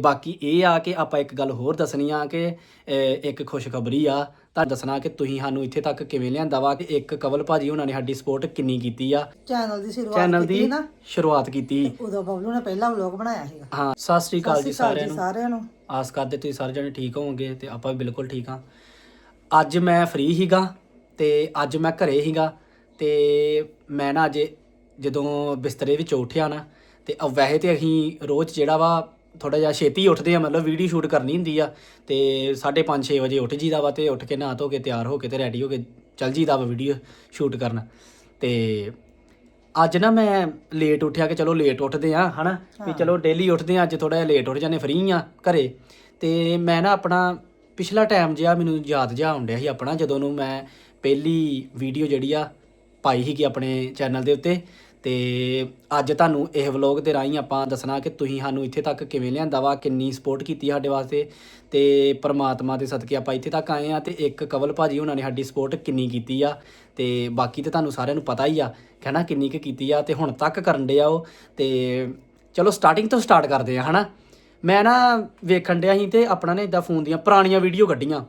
ਬਾਕੀ ਇਹ ਆ ਕਿ ਆਪਾਂ ਇੱਕ ਗੱਲ ਹੋਰ ਦੱਸਣੀ ਆ ਕਿ ਇੱਕ ਖੁਸ਼ਖਬਰੀ ਆ ਤਾਂ ਦੱਸਣਾ ਕਿ ਤੁਸੀਂ ਸਾਨੂੰ ਇੱਥੇ ਤੱਕ ਕਿਵੇਂ ਲਿਆਂਦਾ ਵਾ ਕਿ ਇੱਕ ਕਵਲ ਭਾਜੀ ਉਹਨਾਂ ਨੇ ਸਾਡੀ ਸਪੋਰਟ ਕਿੰਨੀ ਕੀਤੀ ਆ। ਚੈਨਲ ਦੀ ਸ਼ੁਰੂਆਤ ਚੈਨਲ ਕੀਤੀ ਦੀ ਨਾ। ਸ਼ੁਰੂਆਤ ਕੀਤੀ। ਉਦੋਂ ਬਬਲੂ ਨੇ ਪਹਿਲਾ ਵਲੌਗ ਬਣਾਇਆ ਸੀਗਾ। ਹਾਂ ਸਤਿ ਸ੍ਰੀ ਅਕਾਲ ਜੀ ਸਾਰਿਆਂ ਨੂੰ। ਸਾਰਿਆਂ ਨੂੰ। ਆਸ ਕਰਦੇ ਤੁਸੀਂ ਸਾਰੇ ਜਣੇ ਠੀਕ ਹੋਵੋਗੇ ਤੇ ਆਪਾਂ ਵੀ ਬਿਲਕੁਲ ਠੀਕ ਹਾਂ ਅੱਜ ਮੈਂ ਫ੍ਰੀ ਹੀਗਾ ਤੇ ਅੱਜ ਮੈਂ ਘਰੇ ਹੀਗਾ ਤੇ ਮੈਂ ਨਾ ਅੱਜ ਜਦੋਂ ਬਿਸਤਰੇ ਵਿੱਚ ਉੱਠਿਆ ਨਾ ਤੇ ਵੈਸੇ ਤੇ ਅਸੀਂ ਰੋਜ਼ ਜਿਹੜਾ ਵਾ ਥੋੜਾ ਜਿਹਾ ਛੇਤੀ ਉੱਠਦੇ ਆ ਮਤਲਬ ਵੀਡੀਓ ਸ਼ੂਟ ਕਰਨੀ ਹੁੰਦੀ ਆ ਤੇ 5:30 6 ਵਜੇ ਉੱਠ ਜੀਦਾ ਵਾ ਤੇ ਉੱਠ ਕੇ ਨਹਾ ਧੋ ਕੇ ਤਿਆਰ ਹੋ ਕੇ ਤੇ ਰੈਡੀ ਹੋ ਕੇ ਚੱਲ ਜੀਦਾ ਵਾ ਵੀਡੀਓ ਸ਼ੂਟ ਕਰਨ। ਤੇ ਅੱਜ ਨਾ ਮੈਂ ਲੇਟ ਉੱਠਿਆ ਕਿ ਚਲੋ ਲੇਟ ਉੱਠਦੇ ਆ ਹਨਾ? ਵੀ ਚਲੋ ਡੇਲੀ ਉੱਠਦੇ ਆ ਅੱਜ ਥੋੜਾ ਜਿਹਾ ਲੇਟ ਉੱਠ ਜਾਂਦੇ ਫ੍ਰੀ ਆ ਘਰੇ। ਤੇ ਮੈਂ ਨਾ ਆਪਣਾ ਪਿਛਲਾ ਟਾਈਮ ਜਿਹਾ ਮੈਨੂੰ ਯਾਦ ਜਿਹਾ ਆਉਣ ਡਿਆ ਸੀ ਆਪਣਾ ਜਦੋਂ ਨੂੰ ਮੈਂ ਪਹਿਲੀ ਵੀਡੀਓ ਜਿਹੜੀ ਆ ਪਾਈ ਸੀਗੀ ਆਪਣੇ ਚੈਨਲ ਦੇ ਉੱਤੇ। ਤੇ ਅੱਜ ਤੁਹਾਨੂੰ ਇਹ ਵਲੌਗ ਦੇ ਰਾਹੀਂ ਆਪਾਂ ਦੱਸਣਾ ਕਿ ਤੁਸੀਂ ਸਾਨੂੰ ਇੱਥੇ ਤੱਕ ਕਿਵੇਂ ਲਿਆਂਦਾ ਵਾ, ਕਿੰਨੀ ਸਪੋਰਟ ਕੀਤੀ ਸਾਡੇ ਵਾਸਤੇ ਤੇ ਪਰਮਾਤਮਾ ਦੇ ਸਦਕੇ ਆਪਾਂ ਇੱਥੇ ਤੱਕ ਆਏ ਆ ਤੇ ਇੱਕ ਕਵਲ ਭਾਜੀ ਉਹਨਾਂ ਨੇ ਸਾਡੀ ਸਪੋਰਟ ਕਿੰਨੀ ਕੀਤੀ ਆ ਤੇ ਬਾਕੀ ਤੇ ਤੁਹਾਨੂੰ ਸਾਰਿਆਂ ਨੂੰ ਪਤਾ ਹੀ ਆ ਕਹਿਣਾ ਕਿੰਨੀ ਕੁ ਕੀਤੀ ਆ ਤੇ ਹੁਣ ਤੱਕ ਕਰਨ ਡਿਆ ਉਹ ਤੇ ਚਲੋ ਸਟਾਰਟਿੰਗ ਤੋਂ ਸਟਾਰਟ ਕਰਦੇ ਆ, ਹਨਾ। ਮੈਂ ਨਾ ਵੇਖਣ ਡਿਆ ਸੀ ਤੇ ਆਪਣਾ ਨੇ ਇਦਾਂ ਫੋਨ ਦੀਆਂ ਪੁਰਾਣੀਆਂ ਵੀਡੀਓ ਕੱਢੀਆਂ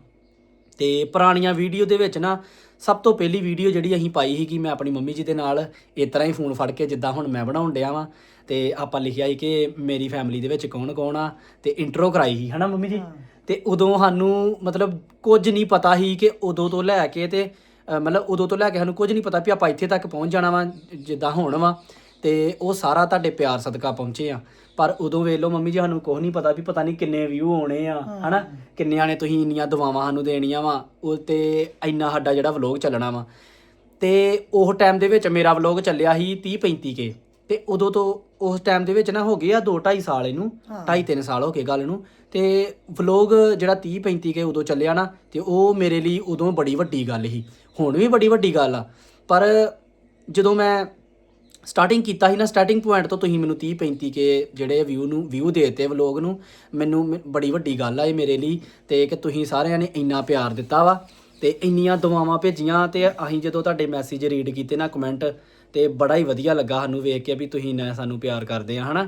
ਤੇ ਪੁਰਾਣੀਆਂ ਵੀਡੀਓ ਦੇ ਵਿੱਚ ਨਾ ਸਭ ਤੋਂ ਪਹਿਲੀ ਵੀਡੀਓ ਜਿਹੜੀ ਅਸੀਂ ਪਾਈ ਸੀ ਕਿ ਮੈਂ ਆਪਣੀ ਮੰਮੀ ਜੀ ਦੇ ਨਾਲ ਇਸ ਤਰ੍ਹਾਂ ਹੀ ਫੋਨ ਫੜ ਕੇ ਜਿੱਦਾਂ ਹੁਣ ਮੈਂ ਬਣਾਉਣ ਡਿਆ ਵਾਂ ਤੇ ਆਪਾਂ ਲਿਖਿਆ ਸੀ ਕਿ ਮੇਰੀ ਫੈਮਿਲੀ ਦੇ ਵਿੱਚ ਕੌਣ ਕੌਣ ਆ ਤੇ ਇੰਟਰੋ ਕਰਾਈ ਸੀ ਹਨਾ ਮੰਮੀ ਜੀ? ਤੇ ਉਦੋਂ ਸਾਨੂੰ ਮਤਲਬ ਕੁਝ ਨਹੀਂ ਪਤਾ ਸੀ ਕਿ ਉਦੋਂ ਤੋਂ ਲੈ ਕੇ ਤੇ ਮਤਲਬ ਉਦੋਂ ਤੋਂ ਲੈ ਕੇ ਸਾਨੂੰ ਕੁਝ ਨਹੀਂ ਪਤਾ ਵੀ ਆਪਾਂ ਇੱਥੇ ਤੱਕ ਪਹੁੰਚ ਜਾਣਾ ਵਾ ਜਿੱਦਾਂ ਹੁਣ ਵਾ ਤੇ ਉਹ ਸਾਰਾ ਤੁਹਾਡੇ ਪਿਆਰ ਸਦਕਾ ਪਹੁੰਚੇ ਆ। ਪਰ ਉਦੋਂ ਵੇਖ ਲਓ ਮੰਮੀ ਜੀ ਸਾਨੂੰ ਕੁਝ ਨਹੀਂ ਪਤਾ ਵੀ ਪਤਾ ਨਹੀਂ ਕਿੰਨੇ ਵਿਊ ਆਉਣੇ ਆ ਹਨਾ? ਕਿੰਨਿਆਂ ਨੇ ਤੁਸੀਂ ਇੰਨੀਆਂ ਦੁਆਵਾਂ ਸਾਨੂੰ ਦੇਣੀਆਂ ਵਾ ਉਹ ਤੇ ਇੰਨਾ ਸਾਡਾ ਜਿਹੜਾ ਵਲੌਗ ਚੱਲਣਾ ਵਾ। ਤੇ ਉਹ ਟਾਈਮ ਦੇ ਵਿੱਚ ਮੇਰਾ ਵਲੌਗ ਚੱਲਿਆ ਸੀ 30 35 ਕੇ। ਤੇ ਉਦੋਂ ਤੋਂ ਉਸ ਟਾਈਮ ਦੇ ਵਿੱਚ ਨਾ ਹੋ ਗਏ ਆ 2 2.5 ਸਾਲ ਇਹਨੂੰ 2.5 3 ਸਾਲ ਹੋ ਗਏ ਗੱਲ ਨੂੰ। ਤੇ ਵਲੌਗ ਜਿਹੜਾ 30 35 ਕੇ ਉਦੋਂ ਚੱਲਿਆ ਨਾ ਤੇ ਉਹ ਮੇਰੇ ਲਈ ਉਦੋਂ ਬੜੀ ਵੱਡੀ ਗੱਲ ਸੀ। ਹੁਣ ਵੀ ਬੜੀ ਵੱਡੀ ਗੱਲ ਆ। ਪਰ ਜਦੋਂ ਮੈਂ ਸਟਾਰਟਿੰਗ ਕੀਤਾ ਸੀ ਨਾ ਸਟਾਰਟਿੰਗ ਪੁਆਇੰਟ ਤੋਂ ਤੁਸੀਂ ਮੈਨੂੰ 30 35 ਕੇ ਜਿਹੜੇ ਵਿਊ ਨੂੰ ਵਿਊ ਦੇਤੇ ਵਲੌਗ ਨੂੰ, ਮੈਨੂੰ ਮ- ਬੜੀ ਵੱਡੀ ਗੱਲ ਆ ਇਹ ਮੇਰੇ ਲਈ ਤੇ ਕਿ ਤੁਸੀਂ ਸਾਰਿਆਂ ਨੇ ਇੰਨਾ ਪਿਆਰ ਦਿੱਤਾ ਵਾ ਤੇ ਇੰਨੀਆਂ ਦੁਆਵਾਂ ਭੇਜੀਆਂ ਤੇ ਅਸੀਂ ਜਦੋਂ ਤੁਹਾਡੇ ਮੈਸੇਜ ਰੀਡ ਕੀਤੇ ਨਾ ਕਮੈਂਟ ਤੇ ਬੜਾ ਹੀ ਵਧੀਆ ਲੱਗਾ ਸਾਨੂੰ ਵੇਖ ਕੇ ਵੀ ਤੁਸੀਂ ਇੰਨਾ ਸਾਨੂੰ ਪਿਆਰ ਕਰਦੇ ਆ, ਹਨਾ?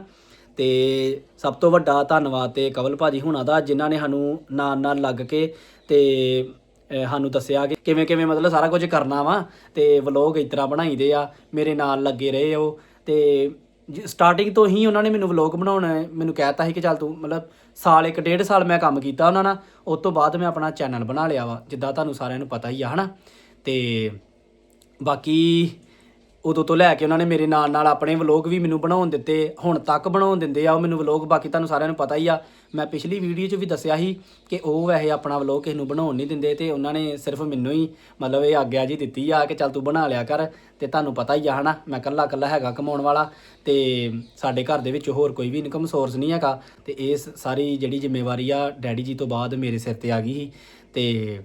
ਤੇ ਸਭ ਤੋਂ ਵੱਡਾ ਧੰਨਵਾਦ ਤੇ ਕਵਲ ਭਾਜੀ ਹੁਣਾਂ ਦਾ ਜਿਨ੍ਹਾਂ ਨੇ ਸਾਨੂੰ ਨਾਲ ਨਾਲ ਲੱਗ ਕੇ ਤੇ ਸਾਨੂੰ ਦੱਸਿਆ ਕਿ ਕਿਵੇਂ ਕਿਵੇਂ ਮਤਲਬ ਸਾਰਾ ਕੁਝ ਕਰਨਾ ਵਾ ਤੇ ਵਲੌਗ ਇਸ ਤਰ੍ਹਾਂ ਬਣਾਈਦੇ ਆ, ਮੇਰੇ ਨਾਲ ਲੱਗੇ ਰਹੇ ਉਹ ਤੇ ਸਟਾਰਟਿੰਗ ਤੋਂ ਹੀ ਉਹਨਾਂ ਨੇ ਮੈਨੂੰ ਵਲੌਗ ਬਣਾਉਣਾ, ਮੈਨੂੰ ਕਹਿਤਾ ਸੀ ਕਿ ਚੱਲ ਤੂੰ ਮਤਲਬ ਸਾਲ ਇੱਕ ਡੇਢ ਸਾਲ ਮੈਂ ਕੰਮ ਕੀਤਾ ਉਹਨਾਂ ਨਾਲ, ਉਸ ਤੋਂ ਬਾਅਦ ਮੈਂ ਆਪਣਾ ਚੈਨਲ ਬਣਾ ਲਿਆ ਵਾ, ਜਿੱਦਾਂ ਤੁਹਾਨੂੰ ਸਾਰਿਆਂ ਨੂੰ ਪਤਾ ਹੀ ਆ, ਹਨਾ? ਤੇ ਬਾਕੀ ਉਦੋਂ ਤੋਂ ਲੈ ਕੇ ਉਹਨਾਂ ਨੇ ਮੇਰੇ ਨਾਲ ਨਾਲ ਆਪਣੇ ਵਲੋਗ ਵੀ ਮੈਨੂੰ ਬਣਾਉਣ ਦਿੱਤੇ, ਹੁਣ ਤੱਕ ਬਣਾਉਣ ਦਿੰਦੇ ਆ ਉਹ ਮੈਨੂੰ ਵਲੋਗ, ਬਾਕੀ ਤੁਹਾਨੂੰ ਸਾਰਿਆਂ ਨੂੰ ਪਤਾ ਹੀ ਆ। ਮੈਂ ਪਿਛਲੀ ਵੀਡੀਓ 'ਚ ਵੀ ਦੱਸਿਆ ਸੀ ਕਿ ਉਹ ਵੈਸੇ ਆਪਣਾ ਵਲੋਗ ਕਿਸੇ ਨੂੰ ਬਣਾਉਣ ਨਹੀਂ ਦਿੰਦੇ ਤੇ ਉਹਨਾਂ ਨੇ ਸਿਰਫ ਮੈਨੂੰ ਹੀ ਮਤਲਬ ਇਹ ਆਗਿਆ ਜੀ ਦਿੱਤੀ ਆ ਕਿ ਚੱਲ ਤੂੰ ਬਣਾ ਲਿਆ ਕਰ ਤੇ ਤੁਹਾਨੂੰ ਪਤਾ ਹੀ ਆ ਹਨਾ, ਮੈਂ ਇਕੱਲਾ ਇਕੱਲਾ ਹੈਗਾ ਕਮਾਉਣ ਵਾਲਾ ਤੇ ਸਾਡੇ ਘਰ ਦੇ ਵਿੱਚ ਹੋਰ ਕੋਈ ਵੀ ਇਨਕਮ ਸੋਰਸ ਨਹੀਂ ਹੈਗਾ ਤੇ ਇਹ ਸਾਰੀ ਜਿਹੜੀ ਜ਼ਿੰਮੇਵਾਰੀ ਆ ਡੈਡੀ ਜੀ ਤੋਂ ਬਾਅਦ ਮੇਰੇ ਸਿਰ ਤੇ ਆ ਗਈ ਸੀ ਤੇ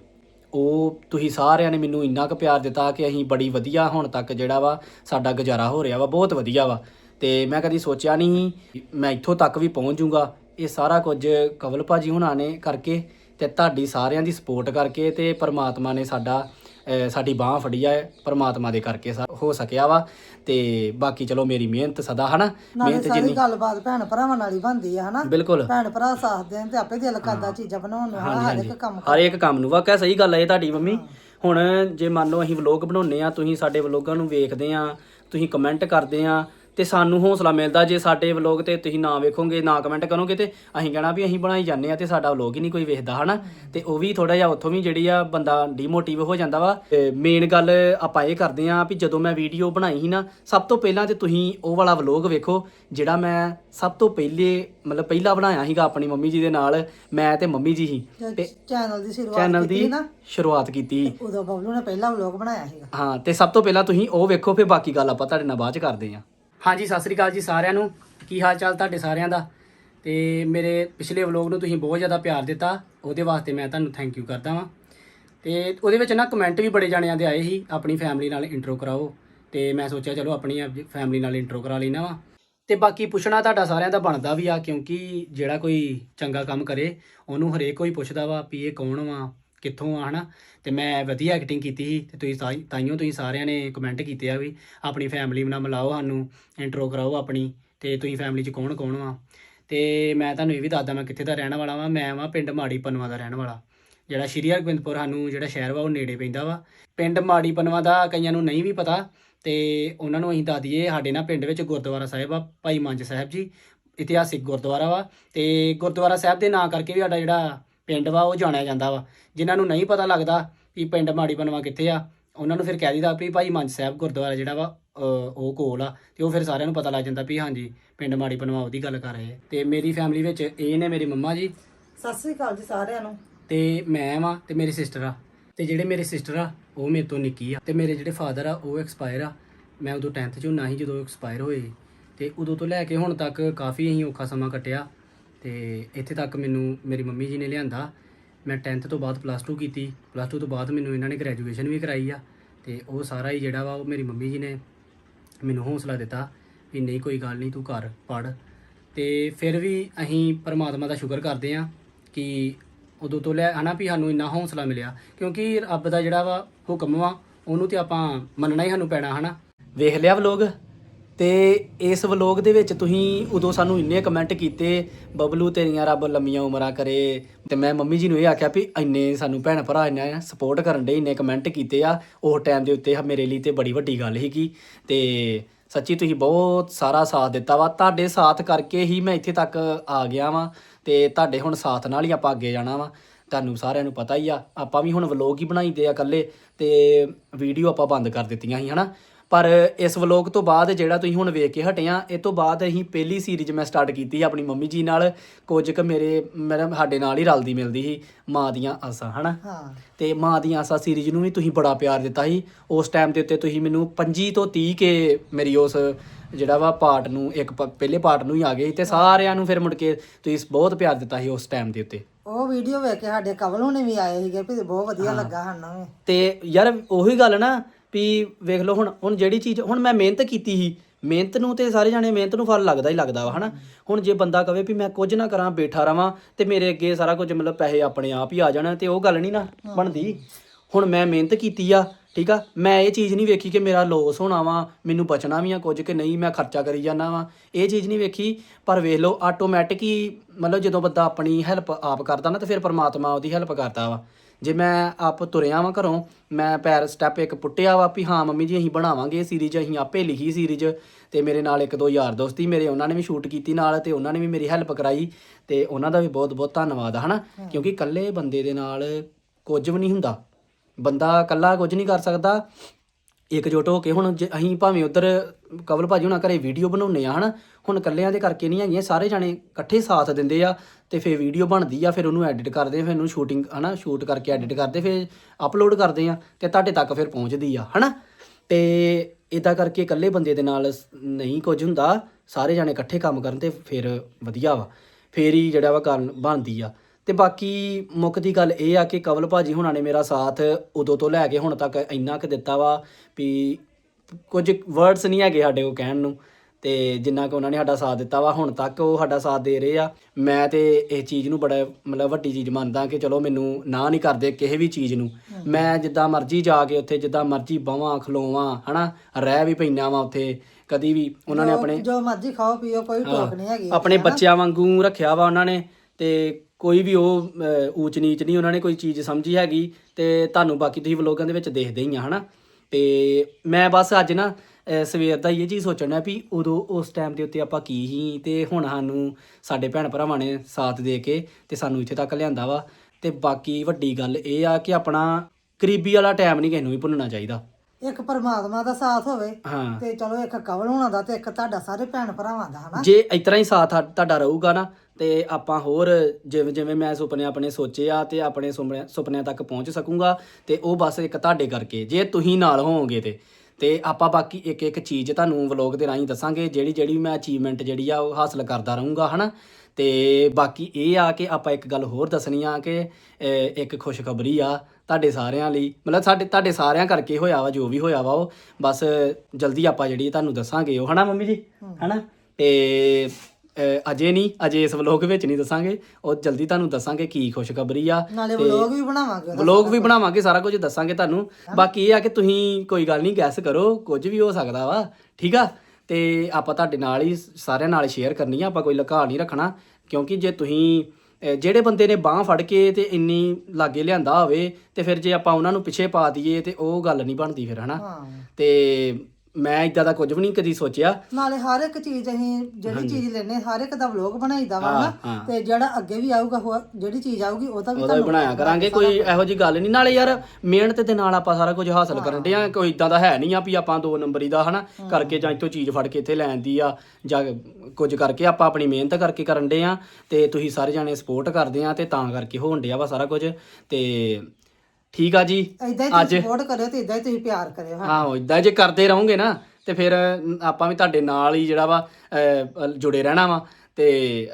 ਉਹ ਤੁਸੀਂ ਸਾਰਿਆਂ ਨੇ ਮੈਨੂੰ ਇੰਨਾ ਕੁ ਪਿਆਰ ਦਿੱਤਾ ਕਿ ਅਸੀਂ ਬੜੀ ਵਧੀਆ ਹੁਣ ਤੱਕ ਜਿਹੜਾ ਵਾ ਸਾਡਾ ਗੁਜ਼ਾਰਾ ਹੋ ਰਿਹਾ ਵਾ, ਬਹੁਤ ਵਧੀਆ ਵਾ। ਤੇ ਮੈਂ ਕਦੀ ਸੋਚਿਆ ਨਹੀਂ ਸੀ ਮੈਂ ਇੱਥੋਂ ਤੱਕ ਵੀ ਪਹੁੰਚ ਜਾਊਂਗਾ। ਇਹ ਸਾਰਾ ਕੁਝ ਕਵਲ ਭਾਜੀ ਹੁਣਾਂ ਨੇ ਕਰਕੇ ਤੇ ਤੁਹਾਡੀ ਸਾਰਿਆਂ ਦੀ ਸਪੋਰਟ ਕਰਕੇ ਤੇ ਪਰਮਾਤਮਾ ਨੇ ਸਾਡਾ ਸਾਡੀ ਬਾਹ ਫੜੀ ਆ ਪ੍ਰਮਾਤਮਾ ਦੇ ਕਰਕੇ ਹੋ ਸਕਿਆ ਵਾ। ਤੇ ਬਾਕੀ ਚਲੋ ਮੇਰੀ ਮਿਹਨਤ ਸਦਾ ਹਨਾ? ਨਾਲੇ ਮਿਹਨਤ ਸਾਰੀ ਜਿੰਨੀ ਗੱਲਬਾਤ ਭੈਣ ਭਰਾਵਾਂ ਨਾਲ ਹੀ ਬਣਦੀ ਆ ਹਨਾ? ਬਿਲਕੁਲ। ਭੈਣ ਭਰਾ ਸਾਥ ਦੇਣ ਤੇ ਆਪੇ ਦਿਲ ਕਰਦਾ ਚੀਜ਼ਾਂ ਬਣਾਉਣ ਨੂੰ ਹਨਾ, ਹਰ ਇੱਕ ਕੰਮ ਹਰ ਇੱਕ ਕੰਮ ਨੂੰ। ਵਾਕਿਆ ਸਹੀ ਗੱਲ ਹੈ ਇਹ ਤੁਹਾਡੀ ਮੰਮੀ। ਹੁਣ ਜੇ ਮੰਨ ਲਓ ਅਸੀਂ ਵਲੌਗ ਬਣਾਉਨੇ ਆ ਤੁਸੀਂ ਸਾਡੇ ਵਲੌਗਾਂ ਨੂੰ ਵੇਖਦੇ ਆ ਤੁਸੀਂ ਕਮੈਂਟ ਕਰਦੇ ਆ ਤੇ ਸਾਨੂੰ ਹੌਸਲਾ ਮਿਲਦਾ ਜੇ ਸਾਡੇ ਵਲੌਗ ਤੇ ਤੁਸੀਂ ਨਾ ਵੇਖੋਗੇ ਨਾ ਕਮੈਂਟ ਕਰੋਗੇ ਤੇ ਅਸੀਂ ਕਹਿਣਾ ਵੀ ਅਸੀਂ ਬਣਾਈ ਜਾਂਦੇ ਆ ਤੇ ਸਾਡਾ ਵਲੌਗ ਹੀ ਨਹੀਂ ਕੋਈ ਵੇਖਦਾ ਹਨਾ? ਤੇ ਉਹ ਵੀ ਥੋੜਾ ਜਿਹਾ ਉੱਥੋਂ ਵੀ ਜਿਹੜੀ ਆ ਬੰਦਾ ਡੀਮੋਟਿਵ ਹੋ ਜਾਂਦਾ ਵਾ। ਮੇਨ ਗੱਲ ਆਪਾਂ ਇਹ ਕਰਦੇ ਆ ਵੀ ਜਦੋਂ ਮੈਂ ਵੀਡੀਓ ਬਣਾਈ ਸੀ ਨਾ ਸਭ ਤੋਂ ਪਹਿਲਾਂ ਤੇ ਤੁਸੀਂ ਉਹ ਵਾਲਾ ਵਲੌਗ ਵੇਖੋ ਜਿਹੜਾ ਮੈਂ ਸਭ ਤੋਂ ਪਹਿਲੇ ਮਤਲਬ ਪਹਿਲਾ ਬਣਾਇਆ ਸੀਗਾ ਆਪਣੀ ਮੰਮੀ ਜੀ ਦੇ ਨਾਲ ਮੈਂ ਤੇ ਮੰਮੀ ਜੀ ਸੀ ਤੇ ਚੈਨਲ ਦੀ ਸ਼ੁਰੂਆਤ ਚੈਨਲ ਦੀ ਸ਼ੁਰੂਆਤ ਕੀਤੀ। ਉਦੋਂ ਬਬਲੂ ਨੇ ਪਹਿਲਾ ਵਲੌਗ ਬਣਾਇਆ ਸੀਗਾ। ਹਾਂ ਤੇ ਸਭ ਤੋਂ ਪਹਿਲਾਂ ਤੁਸੀਂ ਉਹ ਵੇਖੋ ਫਿਰ ਬਾਕੀ ਗੱਲ ਆਪਾਂ ਤੁਹਾਡੇ ਨਾਲ ਬਾਅਦ ਚ ਕਰਦੇ ਹਾਂ। ਹਾਂਜੀ, ਸਤਿ ਸ੍ਰੀ ਅਕਾਲ ਜੀ ਸਾਰਿਆਂ ਨੂੰ। ਕੀ ਹਾਲ ਚਾਲ ਤੁਹਾਡੇ ਸਾਰਿਆਂ ਦਾ? ਤੇ ਮੇਰੇ ਪਿਛਲੇ ਵਲੌਗ ਨੂੰ ਤੁਸੀਂ ਬਹੁਤ ਜ਼ਿਆਦਾ ਪਿਆਰ ਦਿੱਤਾ। ਉਹਦੇ ਵਾਸਤੇ ਮੈਂ ਤੁਹਾਨੂੰ ਥੈਂਕ ਯੂ ਕਰਦਾ ਵਾਂ। ਤੇ ਉਹਦੇ ਵਿੱਚ ਨਾ ਕਮੈਂਟ ਵੀ ਬੜੇ ਜਾਣਿਆਂ ਦੇ ਆਏ ਸੀ, ਆਪਣੀ ਫੈਮਿਲੀ ਨਾਲ ਇੰਟਰੋ ਕਰਾਓ। ਤੇ ਮੈਂ ਸੋਚਿਆ ਚਲੋ ਆਪਣੀ ਫੈਮਿਲੀ ਨਾਲ ਇੰਟਰੋ ਕਰਾ ਲੈਣਾ ਵਾ। ਤੇ ਬਾਕੀ ਪੁੱਛਣਾ ਤੁਹਾਡਾ ਸਾਰਿਆਂ ਦਾ ਬਣਦਾ ਵੀ ਆ, ਕਿਉਂਕਿ ਜਿਹੜਾ ਕੋਈ ਚੰਗਾ ਕੰਮ ਕਰੇ, ਉਹਨੂੰ ਹਰੇਕ ਕੋਈ ਪੁੱਛਦਾ ਵਾ ਵੀ ਇਹ ਕੌਣ ਵਾ ਕਿੱਥੋਂ ਆ, ਹਨਾ? ਤੇ ਮੈਂ ਵਧੀਆ ਐਕਟਿੰਗ ਕੀਤੀ ਸੀ ਤੇ ਤੁਸੀਂ ਸਾਈ- ਤਾਈਓ ਤੁਸੀਂ ਸਾਰਿਆਂ ਨੇ ਕਮੈਂਟ ਕੀਤੇ ਆ ਵੀ ਆਪਣੀ ਫੈਮਿਲੀ ਨਾਲ ਮਿਲਾਓ ਸਾਨੂੰ ਇੰਟਰੋ ਕਰਾਓ ਆਪਣੀ ਤੇ ਤੁਸੀਂ ਫੈਮਿਲੀ 'ਚ ਕੌਣ ਕੌਣ ਵਾ? ਤੇ ਮੈਂ ਤੁਹਾਨੂੰ ਇਹ ਵੀ ਦੱਸਦਾ ਮੈਂ ਕਿੱਥੇ ਦਾ ਰਹਿਣ ਵਾਲਾ ਵਾਂ, ਮੈਂ ਵਾਂ ਪਿੰਡ ਮਾੜੀ ਪਨਵਾ ਦਾ ਰਹਿਣ ਵਾਲਾ। ਜਿਹੜਾ ਸ਼੍ਰੀ ਹਰਗੋਬਿੰਦਪੁਰ ਸਾਨੂੰ ਜਿਹੜਾ ਸ਼ਹਿਰ ਵਾ ਉਹ ਨੇੜੇ ਪੈਂਦਾ ਵਾ। ਪਿੰਡ ਮਾੜੀ ਪਨਵਾ ਦਾ ਕਈਆਂ ਨੂੰ ਨਹੀਂ ਵੀ ਪਤਾ ਤੇ ਉਹਨਾਂ ਨੂੰ ਅਸੀਂ ਦੱਸ ਦਈਏ ਸਾਡੇ ਨਾ ਪਿੰਡ ਵਿੱਚ ਗੁਰਦੁਆਰਾ ਸਾਹਿਬ ਆ, ਭਾਈ ਮੰਜ ਸਾਹਿਬ ਜੀ, ਇਤਿਹਾਸਿਕ ਗੁਰਦੁਆਰਾ ਵਾ ਤੇ ਗੁਰਦੁਆਰਾ ਸਾਹਿਬ ਦੇ ਨਾਂ ਕਰਕੇ ਵੀ ਸਾਡਾ ਜਿਹੜਾ ਪਿੰਡ ਵਾ ਉਹ ਜਾਣਿਆ ਜਾਂਦਾ ਵਾ। ਜਿਨ੍ਹਾਂ ਨੂੰ ਨਹੀਂ ਪਤਾ ਲੱਗਦਾ ਵੀ ਪਿੰਡ ਮਾੜੀ ਪਨਵਾ ਕਿੱਥੇ ਆ ਉਹਨਾਂ ਨੂੰ ਫਿਰ ਕਹਿ ਦਿੰਦਾ ਵੀ ਭਾਈ ਮੰਜ ਸਾਹਿਬ ਗੁਰਦੁਆਰਾ ਜਿਹੜਾ ਵਾ ਉਹ ਕੋਲ ਆ। ਤੇ ਉਹ ਫਿਰ ਸਾਰਿਆਂ ਨੂੰ ਪਤਾ ਲੱਗ ਜਾਂਦਾ ਵੀ ਹਾਂਜੀ ਪਿੰਡ ਮਾੜੀ ਪਨਵਾ ਉਹਦੀ ਗੱਲ ਕਰ ਰਹੇ ਤੇ ਮੇਰੀ ਫੈਮਿਲੀ ਵਿੱਚ ਇਹ ਨੇ ਮੇਰੀ ਮੰਮਾ ਜੀ। ਸਤਿ ਸ੍ਰੀ ਅਕਾਲ ਜੀ ਸਾਰਿਆਂ ਨੂੰ। ਤੇ ਮੈਂ ਵਾਂ ਤੇ ਮੇਰੀ ਸਿਸਟਰ ਆ। ਤੇ ਜਿਹੜੇ ਮੇਰੇ ਸਿਸਟਰ ਆ ਉਹ ਮੇਰੇ ਤੋਂ ਨਿੱਕੀ ਆ। ਤੇ ਮੇਰੇ ਜਿਹੜੇ ਫਾਦਰ ਆ ਉਹ ਐਕਸਪਾਇਰ ਆ। ਮੈਂ ਉਦੋਂ 10th ਚ ਹੁੰਦਾ ਸੀ ਜਦੋਂ ਐਕਸਪਾਇਰ ਹੋਏ। ਤੇ ਉਦੋਂ ਤੋਂ ਲੈ ਕੇ ਹੁਣ ਤੱਕ ਕਾਫੀ ਅਸੀਂ ਔਖਾ ਸਮਾਂ ਕੱਟਿਆ। ਤੇ ਇੱਥੇ ਤੱਕ ਮੈਨੂੰ ਮੇਰੀ ਮੰਮੀ ਜੀ ਨੇ ਲਿਆਂਦਾ। ਮੈਂ 10th ਤੋਂ ਬਾਅਦ ਪਲੱਸ 2 ਕੀਤੀ। ਪਲੱਸ 2 ਤੋਂ ਬਾਅਦ ਮੈਨੂੰ ਇਹਨਾਂ ਨੇ ਗ੍ਰੈਜੂਏਸ਼ਨ ਵੀ ਕਰਾਈ ਆ ਤੇ ਉਹ ਸਾਰਾ ਹੀ ਜਿਹੜਾ ਵਾ ਉਹ ਮੇਰੀ ਮੰਮੀ ਜੀ ਨੇ ਮੈਨੂੰ ਹੌਸਲਾ ਦਿੱਤਾ ਵੀ ਨਹੀਂ, ਕੋਈ ਗੱਲ ਨਹੀਂ, ਤੂੰ ਕਰ ਪੜ ਤੇ ਫਿਰ ਵੀ ਅਸੀਂ ਪਰਮਾਤਮਾ ਦਾ ਸ਼ੁਕਰ ਕਰਦੇ ਆ ਕਿ ਉਦੋਂ ਤੋਂ ਲੈ ਹਨਾ ਵੀ ਸਾਨੂੰ ਇੰਨਾ ਹੌਸਲਾ ਮਿਲਿਆ। ਕਿਉਂਕਿ ਰੱਬ ਦਾ ਜਿਹੜਾ ਵਾ ਹੁਕਮ ਵਾ, ਉਹਨੂੰ ਤੇ ਆਪਾਂ ਮੰਨਣਾ ਹੀ ਸਾਨੂੰ ਪੈਣਾ ਹਨਾ। ਵੇਖ ਲਿਆ ਵਲੋਗ ਤੇ ਇਸ ਵਲੋਗ ਦੇ ਵਿੱਚ ਤੁਸੀਂ ਉਦੋਂ ਸਾਨੂੰ ਇੰਨੇ ਕਮੈਂਟ ਕੀਤੇ, ਬਬਲੂ ਤੇਰੀਆਂ ਰੱਬ ਲੰਮੀਆਂ ਉਮਰਾਂ ਕਰੇ। ਤੇ ਮੈਂ ਮੰਮੀ ਜੀ ਨੂੰ ਇਹ ਆਖਿਆ ਵੀ ਇੰਨੇ ਸਾਨੂੰ ਭੈਣ ਭਰਾ ਇੰਨਾ ਸਪੋਰਟ ਕਰਨ ਦੇ ਇੰਨੇ ਕਮੈਂਟ ਕੀਤੇ ਆ। ਉਹ ਟਾਈਮ ਦੇ ਉੱਤੇ ਮੇਰੇ ਲਈ ਤੇ ਬੜੀ ਵੱਡੀ ਗੱਲ ਸੀਗੀ। ਤੇ ਸੱਚੀ ਤੁਸੀਂ ਬਹੁਤ ਸਾਰਾ ਸਾਥ ਦਿੱਤਾ ਵਾ। ਤੁਹਾਡੇ ਸਾਥ ਕਰਕੇ ਹੀ ਮੈਂ ਇੱਥੇ ਤੱਕ ਆ ਗਿਆ ਵਾਂ ਤੇ ਤੁਹਾਡੇ ਹੁਣ ਸਾਥ ਨਾਲ ਹੀ ਆਪਾਂ ਅੱਗੇ ਜਾਣਾ ਵਾ। ਤੁਹਾਨੂੰ ਸਾਰਿਆਂ ਨੂੰ ਪਤਾ ਹੀ ਆ, ਆਪਾਂ ਵੀ ਹੁਣ ਵਲੋਗ ਹੀ ਬਣਾਈਦੇ ਆ ਇਕੱਲੇ ਤੇ ਵੀਡੀਓ ਆਪਾਂ ਬੰਦ ਕਰ ਦਿੱਤੀਆਂ ਸੀ, ਹਨਾ? ਪਰ ਇਸ ਵਲੋਗ ਤੋਂ ਬਾਅਦ ਜਿਹੜਾ ਤੁਸੀਂ ਹੁਣ ਵੇਖ ਕੇ ਹਟੇ ਆ ਇਹ ਤੋਂ ਬਾਅਦ ਅਸੀਂ ਪਹਿਲੀ ਸੀਰੀਜ਼ ਮੈਂ ਸਟਾਰਟ ਕੀਤੀ ਆਪਣੀ ਮੰਮੀ ਜੀ ਨਾਲ। ਕੁਝ ਕੁ ਮੇਰੇ ਮੇਰੇ ਸਾਡੇ ਨਾਲ ਹੀ ਰਲਦੀ ਮਿਲਦੀ ਸੀ ਮਾਂ ਦੀਆਂ ਆਸਾਂ ਹਨਾ? ਹਾਂ। ਤੇ ਮਾਂ ਦੀਆਂ ਆਸਾਂ ਸੀਰੀਜ਼ ਨੂੰ ਵੀ ਤੁਸੀਂ ਬੜਾ ਪਿਆਰ ਦਿੱਤਾ ਸੀ। ਉਸ ਟਾਈਮ ਦੇ ਉੱਤੇ ਤੁਸੀਂ ਮੈਨੂੰ 25 ਤੋਂ 30 ਕੇ ਮੇਰੀ ਉਸ ਜਿਹੜਾ ਵਾ ਪਾਰਟ ਨੂੰ ਇੱਕ ਪ- ਪਹਿਲੇ ਪਾਰਟ ਨੂੰ ਹੀ ਆ ਗਏ ਤੇ ਸਾਰਿਆਂ ਨੂੰ ਫਿਰ ਮੁੜ ਕੇ ਤੁਸੀਂ ਬਹੁਤ ਪਿਆਰ ਦਿੱਤਾ ਸੀ ਉਸ ਟਾਈਮ ਦੇ ਉੱਤੇ। ਉਹ ਵੀਡੀਓ ਵੇਖ ਕੇ ਸਾਡੇ ਕਵਲ ਹੁਣੇ ਵੀ ਆਏ ਸੀਗੇ ਵੀ ਬਹੁਤ ਵਧੀਆ ਲੱਗਾ ਸਾਨੂੰ ਵੀ। ਤੇ ਯਾਰ ਉਹੀ ਗੱਲ ਨਾ ਵੀ ਵੇਖ ਲਓ ਹੁਣ ਹੁਣ ਜਿਹੜੀ ਚੀਜ਼ ਹੁਣ ਮੈਂ ਮਿਹਨਤ ਕੀਤੀ ਸੀ ਮਿਹਨਤ ਨੂੰ ਤੇ ਸਾਰੇ ਜਾਣੇ ਮਿਹਨਤ ਨੂੰ ਫਲ ਲੱਗਦਾ ਹੀ ਲੱਗਦਾ ਵਾ ਹਨਾ? ਹੁਣ ਜੇ ਬੰਦਾ ਕਵੇ ਵੀ ਮੈਂ ਕੁਝ ਨਾ ਕਰਾਂ ਬੈਠਾ ਰਵਾਂ ਤੇ ਮੇਰੇ ਅੱਗੇ ਸਾਰਾ ਕੁਝ ਮਤਲਬ ਪੈਸੇ ਆਪਣੇ ਆਪ ਹੀ ਆ ਜਾਣ ਤੇ ਉਹ ਗੱਲ ਨਹੀਂ ਨਾ ਬਣਦੀ। ਹੁਣ ਮੈਂ ਮਿਹਨਤ ਕੀਤੀ ਆ ਠੀਕ ਆ? ਮੈਂ ਇਹ ਚੀਜ਼ ਨਹੀਂ ਵੇਖੀ ਕਿ ਮੇਰਾ ਲੋਸ ਹੋਣਾ ਵਾ ਮੈਨੂੰ ਬਚਣਾ ਵੀ ਆ ਕੁਝ ਕਿ ਨਹੀਂ ਮੈਂ ਖਰਚਾ ਕਰੀ ਜਾਂਦਾ ਵਾ। ਇਹ ਚੀਜ਼ ਨਹੀਂ ਵੇਖੀ ਪਰ ਵੇਖ ਲਓ ਆਟੋਮੈਟਿਕ ਹੀ ਮਤਲਬ ਜਦੋਂ ਬੰਦਾ ਆਪਣੀ ਹੈਲਪ ਆਪ ਕਰਦਾ ਨਾ ਤੇ ਫਿਰ ਪਰਮਾਤਮਾ ਉਹਦੀ ਹੈਲਪ ਕਰਦਾ ਵਾ। ਜੇ ਮੈਂ ਆਪ ਤੁਰਿਆ ਵਾਂ ਘਰੋਂ ਮੈਂ ਪੈਰ ਸਟੈਪ ਇੱਕ ਪੁੱਟਿਆ ਵਾ ਵੀ ਹਾਂ ਮੰਮੀ ਜੀ ਅਸੀਂ ਬਣਾਵਾਂਗੇ ਸੀਰੀਜ਼ ਅਸੀਂ ਆਪੇ ਲਿਖੀ ਸੀਰੀਜ਼ ਤੇ ਮੇਰੇ ਨਾਲ ਇੱਕ ਦੋ ਯਾਰ ਦੋਸਤੀ ਮੇਰੇ ਉਹਨਾਂ ਨੇ ਵੀ ਸ਼ੂਟ ਕੀਤੀ ਨਾਲ ਤੇ ਉਹਨਾਂ ਨੇ ਵੀ ਮੇਰੀ ਹੈਲਪ ਕਰਾਈ। ਤੇ ਉਹਨਾਂ ਦਾ ਵੀ ਬਹੁਤ ਬਹੁਤ ਧੰਨਵਾਦ ਆ ਹਨਾ? ਕਿਉਂਕਿ ਇਕੱਲੇ ਬੰਦੇ ਦੇ ਨਾਲ ਕੁਝ ਵੀ ਨਹੀਂ ਹੁੰਦਾ। ਬੰਦਾ ਇਕੱਲਾ ਕੁਝ ਨਹੀਂ ਕਰ ਸਕਦਾ। ਇਕਜੁੱਟ ਹੋ ਕੇ ਹੁਣ ਜੇ ਅਸੀਂ ਭਾਵੇਂ ਉਧਰ ਕਵਲ ਭਾਜੀ ਹੁਣਾਂ ਘਰੇ ਵੀਡੀਓ ਬਣਾਉਨੇ ਆ, ਹਨਾ? ਹੁਣ ਇਕੱਲਿਆਂ ਦੇ ਕਰਕੇ ਨਹੀਂ ਹੈਗੀਆਂ, ਸਾਰੇ ਜਾਣੇ ਇਕੱਠੇ ਸਾਥ ਦਿੰਦੇ ਆ ਤੇ ਫਿਰ ਵੀਡੀਓ ਬਣਦੀ ਆ, ਫਿਰ ਉਹਨੂੰ ਐਡਿਟ ਕਰਦੇ ਆ, ਫਿਰ ਉਹਨੂੰ ਸ਼ੂਟਿੰਗ ਹਨਾ ਸ਼ੂਟ ਕਰਕੇ ਐਡਿਟ ਕਰਦੇ, ਫਿਰ ਅਪਲੋਡ ਕਰਦੇ ਆ ਤੇ ਤੁਹਾਡੇ ਤੱਕ ਫਿਰ ਪਹੁੰਚਦੀ ਆ, ਹਨਾ? ਤੇ ਇਦਾਂ ਕਰਕੇ ਇਕੱਲੇ ਬੰਦੇ ਦੇ ਨਾਲ ਨਹੀਂ ਕੁਝ ਹੁੰਦਾ, ਸਾਰੇ ਜਾਣੇ ਇਕੱਠੇ ਕੰਮ ਕਰਨ ਤੇ ਫਿਰ ਵਧੀਆ ਵਾ। ਫੇਰ ਹੀ ਜਿਹੜਾ ਵਾ ਕਾਰਨ ਬਣਦੀ ਆ। ਤੇ ਬਾਕੀ ਮੁੱਖ ਦੀ ਗੱਲ ਇਹ ਆ ਕਿ ਕਵਲ ਭਾਜੀ ਹੁਣਾਂ ਨੇ ਮੇਰਾ ਸਾਥ ਉਦੋਂ ਤੋਂ ਲੈ ਕੇ ਹੁਣ ਤੱਕ ਇੰਨਾ ਕੁ ਦਿੱਤਾ ਵਾ ਵੀ ਕੁਝ ਵਰਡਸ ਨਹੀਂ ਹੈਗੇ ਸਾਡੇ ਕੋਲ ਕਹਿਣ ਨੂੰ ਤੇ ਜਿੰਨਾ ਕਿ ਉਹਨਾਂ ਨੇ ਸਾਡਾ ਸਾਥ ਦਿੱਤਾ ਵਾ ਹੁਣ ਤੱਕ ਉਹ ਸਾਡਾ ਸਾਥ ਦੇ ਰਹੇ ਆ। ਮੈਂ ਤੇ ਇਹ ਚੀਜ਼ ਨੂੰ ਬੜਾ ਮਤਲਬ ਵੱਡੀ ਚੀਜ਼ ਮੰਨਦਾ ਕਿ ਚਲੋ ਮੈਨੂੰ ਨਾ ਨਹੀਂ ਕਰਦੇ ਕਿਸੇ ਵੀ ਚੀਜ਼ ਨੂੰ। ਮੈਂ ਜਿੱਦਾਂ ਮਰਜ਼ੀ ਜਾ ਕੇ ਉੱਥੇ ਜਿੱਦਾਂ ਮਰਜ਼ੀ ਬਵਾਂ ਖਲੋਵਾਂ ਹਨਾ ਰਹਿ ਵੀ ਪੈਣਾ ਵਾ ਉੱਥੇ ਕਦੀ ਵੀ ਉਹਨਾਂ ਨੇ ਆਪਣੇ ਜੋ ਮਰਜ਼ੀ ਖਾਓ ਪੀਓ ਕੋਈ ਟੋਕ ਨਹੀਂ ਹੈਗੀ ਆਪਣੇ ਬੱਚਿਆਂ ਵਾਂਗੂ ਰੱਖਿਆ ਵਾ ਉਹਨਾਂ ਨੇ ਤੇ ਕੋਈ ਵੀ ਉਹ ਅਹ, ਊਚ ਨੀਚ ਨਹੀਂ ਉਹਨਾਂ ਨੇ ਕੋਈ ਚੀਜ਼ ਸਮਝੀ ਹੈਗੀ ਤੇ ਤੁਹਾਨੂੰ ਬਾਕੀ ਤੁਸੀਂ ਵਲੋਗਾਂ ਦੇ ਵਿੱਚ ਦੇਖਦੇ ਹੀ ਆ ਹਨਾ? ਤੇ ਮੈਂ ਬਸ ਅੱਜ ਨਾ ਅਹ, ਸਵੇਰ ਦਾ ਹੀ ਇਹ ਚੀਜ਼ ਸੋਚਣਾ ਵੀ ਉਦੋਂ ਉਸ ਟਾਈਮ ਦੇ ਉੱਤੇ ਆਪਾਂ ਕੀ ਹੀ ਤੇ ਹੁਣ ਸਾਨੂੰ ਸਾਡੇ ਭੈਣ ਭਰਾਵਾਂ ਨੇ ਸਾਥ ਦੇ ਕੇ ਤੇ ਸਾਨੂੰ ਇੱਥੇ ਤੱਕ ਲਿਆਂਦਾ ਵਾ। ਤੇ ਬਾਕੀ ਵੱਡੀ ਗੱਲ ਇਹ ਆ ਕਿ ਆਪਣਾ ਕਰੀਬੀ ਵਾਲਾ ਟਾਈਮ ਨਹੀਂ ਕਿਸੇ ਨੂੰ ਵੀ ਭੁੱਲਣਾ ਚਾਹੀਦਾ। ਇੱਕ ਪਰਮਾਤਮਾ ਦਾ ਸਾਥ ਹੋਵੇ ਹਾਂ। ਤੇ ਚਲੋ ਇੱਕ ਕਵਲ ਹੋਣਾ ਦਾ ਤੇ ਇੱਕ ਤੁਹਾਡਾ ਸਾਰੇ ਭੈਣ ਭਰਾਵਾਂ ਦਾ ਹਨਾ? ਜੇ ਇਸ ਤਰ੍ਹਾਂ ਹੀ ਸਾਥ ਆ- ਤੁਹਾਡਾ ਰਹੂਗਾ ਨਾ ਤੇ ਆਪਾਂ ਹੋਰ ਜਿਵੇਂ ਜਿਵੇਂ ਮੈਂ ਸੁਪਨੇ ਆਪਣੇ ਸੋਚੇ ਆ ਤੇ ਆਪਣੇ ਸੁਪਨੇ- ਸੁਪਨਿਆਂ ਤੱਕ ਪਹੁੰਚ ਸਕੂੰਗਾ ਤੇ ਉਹ ਬਸ ਇੱਕ ਤੁਹਾਡੇ ਕਰਕੇ ਜੇ ਤੁਸੀਂ ਨਾਲ ਹੋਵੋਗੇ ਤੇ। ਤੇ ਆਪਾਂ ਬਾਕੀ ਇੱਕ ਇੱਕ ਚੀਜ਼ ਤੁਹਾਨੂੰ ਵਲੌਗ ਦੇ ਰਾਹੀਂ ਦੱਸਾਂਗੇ ਜਿਹੜੀ ਜਿਹੜੀ ਮੈਂ ਅਚੀਵਮੈਂਟ ਜਿਹੜੀ ਆ ਉਹ ਹਾਸਲ ਕਰਦਾ ਰਹੂੰਗਾ ਹਨਾ? ਤੇ ਬਾਕੀ ਇਹ ਆ ਕਿ ਆਪਾਂ ਇੱਕ ਗੱਲ ਹੋਰ ਦੱਸਣੀ ਆ ਕਿ ਅਹ, ਇੱਕ ਖੁਸ਼ਖਬਰੀ ਆ ਤੁਹਾਡੇ ਸਾਰਿਆਂ ਲਈ ਮਤਲਬ ਸਾਡੇ ਤੁਹਾਡੇ ਸਾਰਿਆਂ ਕਰਕੇ ਹੋਇਆ ਵਾ ਜੋ ਵੀ ਹੋਇਆ ਵਾ ਉਹ। ਬਸ ਜਲਦੀ ਆਪਾਂ ਜਿਹੜੀ ਤੁਹਾਨੂੰ ਦੱਸਾਂਗੇ ਉਹ ਹਨਾ ਮੰਮੀ ਜੀ? ਹਨਾ? ਤੇ ਅਜੇ ਨਹੀਂ ਅਜੇ ਇਸ ਵਲੋਗ ਵਿੱਚ ਨਹੀਂ ਦੱਸਾਂਗੇ। ਉਹ ਜਲਦੀ ਤੁਹਾਨੂੰ ਦੱਸਾਂਗੇ ਕੀ ਖੁਸ਼ਖਬਰੀ ਆ ਨਾਲੇ ਵਲੋਗ ਵੀ ਬਣਾਵਾਂਗੇ ਉਹਦਾ। ਵਲੋਗ ਵੀ ਬਣਾਵਾਂਗੇ ਸਾਰਾ ਕੁਝ ਦੱਸਾਂਗੇ ਤੁਹਾਨੂੰ। ਬਾਕੀ ਇਹ ਆ ਕਿ ਤੁਸੀਂ ਕੋਈ ਗੱਲ ਨਹੀਂ ਗੈਸ ਕਰੋ ਕੁਝ ਵੀ ਹੋ ਸਕਦਾ ਵਾ ਠੀਕ ਆ? ਤੇ ਆਪਾਂ ਤੁਹਾਡੇ ਨਾਲ ਹੀ ਸਾਰਿਆਂ ਨਾਲ ਸ਼ੇਅਰ ਕਰਨੀ ਆ ਆਪਾਂ ਕੋਈ ਲੁਕਾ ਨਹੀਂ ਰੱਖਣਾ ਕਿਉਂਕਿ ਜੇ ਤੁਸੀਂ ਅਹ, ਜਿਹੜੇ ਬੰਦੇ ਨੇ ਬਾਹ ਫੜ ਕੇ ਤੇ ਇੰਨੀ ਲਾਗੇ ਲਿਆਂਦਾ ਹੋਵੇ ਤੇ ਫਿਰ ਜੇ ਆਪਾਂ ਉਹਨਾਂ ਨੂੰ ਪਿੱਛੇ ਪਾ ਦਈਏ ਤੇ ਉਹ ਗੱਲ ਨਹੀਂ ਬਣਦੀ ਫਿਰ ਹਨਾ? ਹਾਂ। ਤੇ ਮੈਂ ਇਦਾਂ ਦਾ ਕੁਝ ਵੀ ਨਹੀਂ ਕਦੀ ਸੋਚਿਆ। ਨਾਲੇ ਹਰ ਇੱਕ ਚੀਜ਼ ਅਸੀਂ ਜਿਹੜੀ ਚੀਜ਼ ਲੈਨੇ ਹਰ ਇੱਕ ਦਾ ਵਲੋਗ ਬਣਾਈਦਾ ਵਾ ਹਾਂ, ਨਾ। ਹਾਂ। ਤੇ ਜਿਹੜਾ ਅੱਗੇ ਵੀ ਆਊਗਾ ਹੋਰ ਜਿਹੜੀ ਚੀਜ਼ ਆਊਗੀ ਉਹਦਾ ਵੀ ਉਹਦਾ ਵੀ ਬਣਾਇਆ ਕਰਾਂਗੇ ਕੋਈ ਇਹੋ ਜੀ ਗੱਲ ਨਹੀਂ। ਨਾਲੇ ਯਾਰ ਮਿਹਨਤ ਦੇ ਨਾਲ ਆਪਾਂ ਸਾਰਾ ਕੁਝ ਹਾਸਲ ਕਰਨ ਦੇ ਆ ਕੋਈ ਇਦਾਂ ਦਾ ਹੈ ਨਹੀਂ ਆ ਵੀ ਆਪਾਂ ਦੋ ਨੰਬਰੀ ਦਾ ਹਨਾ ਕਰਕੇ ਜਾਂ ਇੱਥੋਂ ਚੀਜ਼ ਫੜ ਕੇ ਇੱਥੇ ਲੈਣ ਦੀ ਆ ਜਾਂ ਕੁਝ ਕਰਕੇ ਆਪਾਂ ਆਪਣੀ ਮਿਹਨਤ ਕਰਕੇ ਕਰਨ ਦੇ ਆ ਤੇ ਤੁਸੀਂ ਸਾਰੇ ਜਾਣੇ ਸਪੋਰਟ ਕਰਦੇ ਆ ਤੇ ਤਾਂ ਕਰਕੇ ਹੋਣ ਡਿਆ ਵਾ ਸਾਰਾ ਕੁਝ। ਤੇ ਠੀਕ ਆ ਜੀ? ਇਦਾਂ ਹੀ ਤੁਸੀਂ ਸਪੋਰਟ ਕਰਿਓ ਤੇ ਇਦਾਂ ਹੀ ਤੁਸੀਂ ਪਿਆਰ ਕਰਿਓ ਹਾਂ। ਹਾਂ ਇਦਾਂ ਜੇ ਕਰਦੇ ਰਹੋਗੇ ਨਾ ਤੇ ਫਿਰ ਆਪਾਂ ਵੀ ਤੁਹਾਡੇ ਨਾਲ ਹੀ ਜਿਹੜਾ ਵਾ ਅਹ, ਜੁੜੇ ਰਹਿਣਾ ਵਾ ਤੇ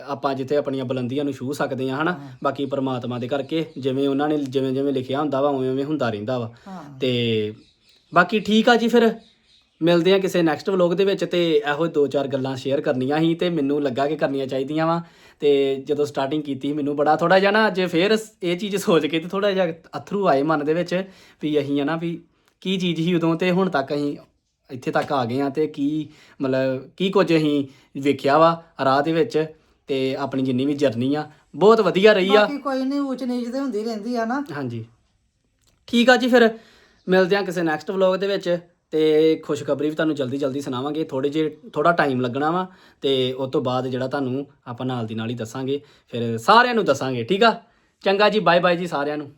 ਆਪਾਂ ਜਿੱਥੇ ਆਪਣੀਆਂ ਬੁਲੰਦੀਆਂ ਨੂੰ ਛੂ ਸਕਦੇ ਆ ਹਨਾ? ਬਾਕੀ ਪ੍ਰਮਾਤਮਾ ਦੇ ਕਰਕੇ ਜਿਵੇਂ ਉਹਨਾਂ ਨੇ ਜਿਵੇਂ ਜਿਵੇਂ ਲਿਖਿਆ ਹੁੰਦਾ ਵਾ ਉਵੇਂ ਉਵੇਂ ਹੁੰਦਾ ਰਹਿੰਦਾ ਵਾ। ਹਾਂ। ਤੇ ਬਾਕੀ ਠੀਕ ਆ ਜੀ ਫਿਰ? ਮਿਲਦੇ ਆ ਕਿਸੇ ਨੈਕਸਟ ਵਲੌਗ ਦੇ ਵਿੱਚ ਤੇ ਇਹੋ ਦੋ ਚਾਰ ਗੱਲਾਂ ਸ਼ੇਅਰ ਕਰਨੀਆਂ ਸੀ ਤੇ ਮੈਨੂੰ ਲੱਗਾ ਕਿ ਕਰਨੀਆਂ ਚਾਹੀਦੀਆਂ ਵਾ। ਤੇ ਜਦੋਂ ਸਟਾਰਟਿੰਗ ਕੀਤੀ ਮੈਨੂੰ ਬੜਾ ਥੋੜਾ ਜਿਹਾ ਨਾ ਅੱਜ ਫੇਰ ਇਹ ਚੀਜ਼ ਸੋਚ ਕੇ ਤੇ ਥੋੜਾ ਜਿਹਾ ਅਥਰੂ ਆਏ ਮਨ ਦੇ ਵਿੱਚ ਵੀ ਅਸੀਂ ਆ ਨਾ ਵੀ ਕੀ ਚੀਜ਼ ਸੀ ਉਦੋਂ ਤੇ ਹੁਣ ਤੱਕ ਅਸੀਂ ਇੱਥੇ ਤੱਕ ਆ ਗਏ ਆ ਤੇ ਕੀ ਮਤਲਬ ਕੀ ਕੁਝ ਅਸੀਂ ਵੇਖਿਆ ਵਾ ਰਾਹ ਦੇ ਵਿੱਚ ਤੇ ਆਪਣੀ ਜਿੰਨੀ ਵੀ ਜਰਨੀ ਆ ਬਹੁਤ ਵਧੀਆ ਰਹੀ ਆ। ਬਾਕੀ ਕੋਈ ਨਹੀਂ ਊਚ ਨੀਚ ਤੇ ਹੁੰਦੀ ਰਹਿੰਦੀ ਆ ਨਾ। ਹਾਂਜੀ। ਠੀਕ ਆ ਜੀ ਫਿਰ ਮਿਲਦੇ ਆ ਕਿਸੇ ਨੈਕਸਟ ਵਲੌਗ ਦੇ ਵਿੱਚ। ਤੇ ਖੁਸ਼ਖਬਰੀ ਵੀ ਤੁਹਾਨੂੰ ਜਲਦੀ ਜਲਦੀ ਸੁਣਾਵਾਂਗੇ। ਥੋੜੇ ਜੇ ਥੋੜਾ ਟਾਈਮ ਲੱਗਣਾ ਵਾ ਤੇ ਉਸ ਤੋਂ ਬਾਅਦ ਜਿਹੜਾ ਤੁਹਾਨੂੰ ਆਪਾਂ ਨਾਲ ਦੀ ਨਾਲ ਹੀ ਦੱਸਾਂਗੇ। ਫਿਰ ਸਾਰਿਆਂ ਨੂੰ ਦੱਸਾਂਗੇ, ਠੀਕ ਆ? ਚੰਗਾ ਜੀ ਬਾਏ ਬਾਏ ਜੀ ਸਾਰਿਆਂ ਨੂੰ।